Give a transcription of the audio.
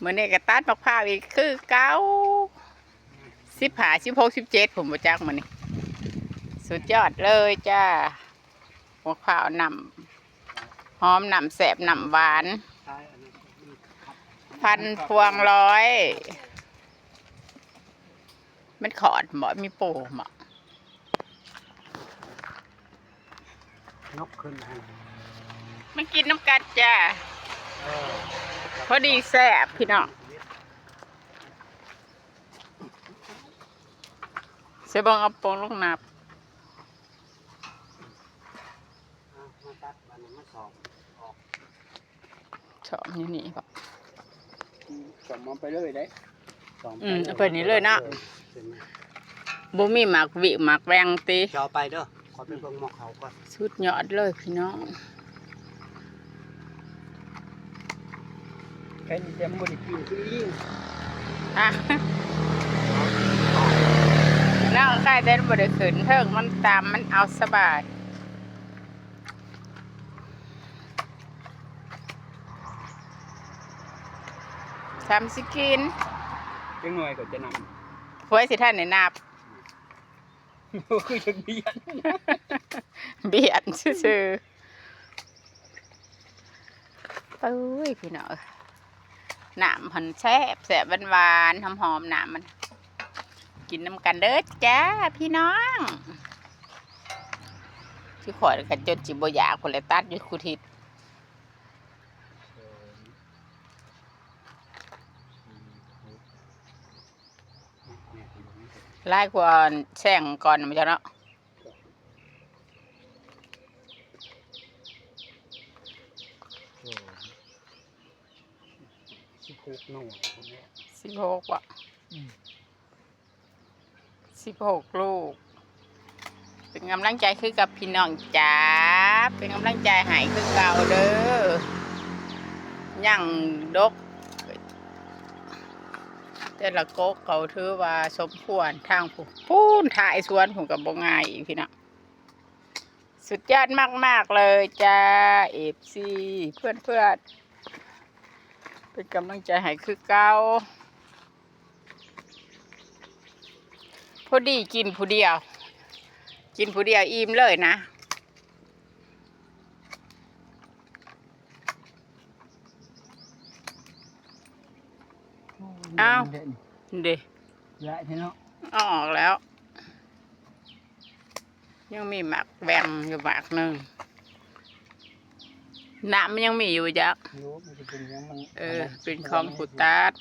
เมื่อนี้ก็ตัดมะพร้าวอีกคือเก้าสิบหาสิบหกสิบเจ็ดผมบ่จักมันนี่สุดยอดเลยจ้ามะพร้าวนำหอมนำแสบนำหวานใช่อันนี้มีครับพันพวงร้อยมันขอดหมอมีปูหมอนกขึ้นให้มันกินน้ำกัดจ้าเออ พอดีแซ่บพี่น้องเสยบองเอาโปงลงนับเอามาตัดมันมาสอบออกชอบอยู่นี่บอกสอบมันไปเลยได้สอบอืมเอาไปนี่เลยเนาะออเป็นไงบ่มีหมักวิหมักแวงตีจะเอาไปเด้อขอเป็นเบิ่งหมอกเขาก่อนสุดยอดเลยพี่น้อง แค่นี้จะบ่ได้กินคือยิ่งอะนั่งใกล้เต้นบ่ได้ขึ้นเทิงมันตามมันเอาสบายทำสิกินจังหน่อยก็จะนหวยสิท่านในนับำคือจะเบียดเบียดซื่อๆปุ้ยพี่น้อง หนามพันแซ่บแซ่บหวานๆหอมๆหนามมัน กินน้ำกันเด้อจ้าพี่น้องที่ขอกันจนจิบอยากคนเลยตัดอยู่คุทิศไล่กว่าแช่งก่อนมันจะเนาะ สิบหกหน่วยคนเนี้ยสิบหกว่ะสิบหกลูก เป็นกำลังใจคือกับพี่น้องจ้าเป็นกำลังใจใหายคือเก่าเด้อย่างดก แต่ละกกเขาถือว่าสมควรทางผู้พูนถ่ายสวนผมกับบง่ายอีกพี่น้องสุดยอดมาก ๆ เลยจ้าเอฟซีเพื่อนเพื่อนๆ เป็นกำลังใจให้คือเก่าพอดีกินผู้เดียว กินผู้เดียวอิ่มเลยนะอ้าวเดยายเนาะเอาออกแล้ว ยังมีหมักแบ่งอยู่หมักหนึ่ง น้ำมันยังมีอยู่จ้ะรู้มันจะเป็นยังมันเออ เป็นของกุตัด